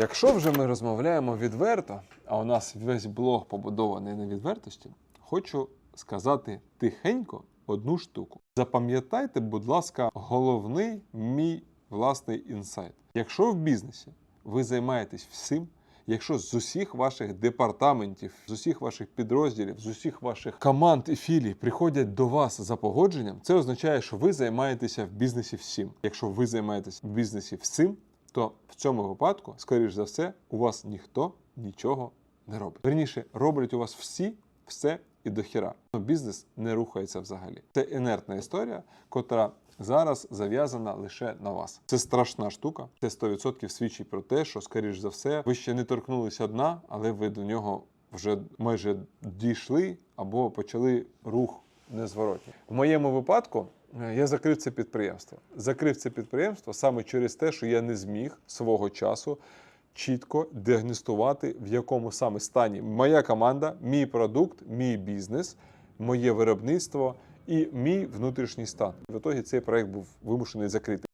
Якщо вже ми розмовляємо відверто, а у нас весь блог побудований на відвертості, хочу сказати тихенько одну штуку. Запам'ятайте, будь ласка, головний мій власний інсайт. Якщо в бізнесі ви займаєтесь всім, якщо з усіх ваших департаментів, з усіх ваших підрозділів, з усіх ваших команд і філій приходять до вас за погодженням, це означає, що ви займаєтеся в бізнесі всім. Якщо ви займаєтесь в бізнесі всім, то в цьому випадку, скоріш за все, у вас ніхто нічого не робить. Верніше, роблять у вас всі все і до хіра. Но Бізнес не рухається взагалі. Це інертна історія, котра зараз зав'язана лише на вас. Це страшна штука. Це 100% свідчить про те, що, скоріш за все, ви ще не торкнулися дна, але ви до нього вже майже дійшли або почали рух незворотній. В моєму випадку я закрив це підприємство. Закрив це підприємство саме через те, що я не зміг свого часу чітко діагностувати, в якому саме стані моя команда, мій продукт, мій бізнес, моє виробництво і мій внутрішній стан. В ітогі цей проект був вимушений закрити.